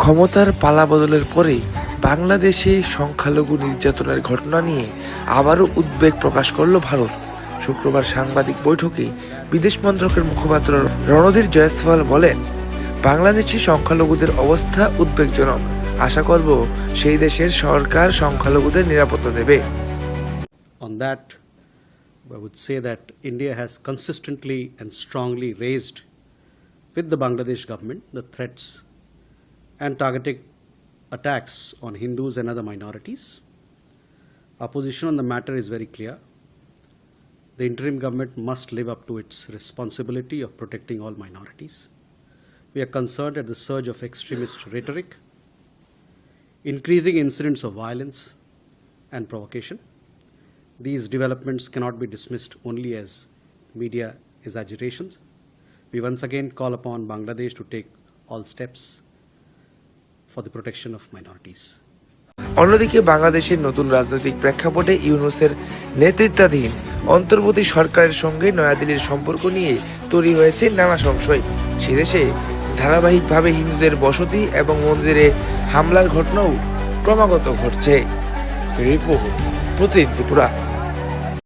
ক্ষমতার পালা বদলের পরে বাংলাদেশে সংখ্যালঘু নির্যাতনের ঘটনা নিয়ে আবারও উদ্বেগ প্রকাশ করল ভারত। শুক্রবার সাংবাদিক বৈঠকে বিদেশ মন্ত্রকের মুখপাত্র রণধীর জয়সওয়াল বলেন, বাংলাদেশে সংখ্যালঘুদের অবস্থা উদ্বেগজনক। আশা করব সেই দেশের সরকার সংখ্যালঘুদের নিরাপত্তা দেবে। I would say that India has consistently and strongly raised with the Bangladesh government the threats and targeted attacks on Hindus and other minorities. Our position on the matter is very clear. The interim government must live up to its responsibility of protecting all minorities. We are concerned at the surge of extremist rhetoric, increasing incidents of violence and provocation. These developments cannot be dismissed only as media exaggerations. We once again call upon Bangladesh to take all steps for the protection of minorities. অন্যদিকে বাংলাদেশের নতুন রাজনৈতিক প্রেক্ষাপটে ইউনুসের নেতৃত্বাধীন অন্তর্বর্তী সরকারের সঙ্গে নয়াদিল্লির সম্পর্ক নিয়ে তৈরি হয়েছে নানা সংশয় সে দেশে ধারাবাহিকভাবে হিন্দুদের বসতি এবং মন্দিরে হামলার ঘটনাও ক্রমাগত ঘটছে রিপোর্ট প্রতিদিন ত্রিপুরা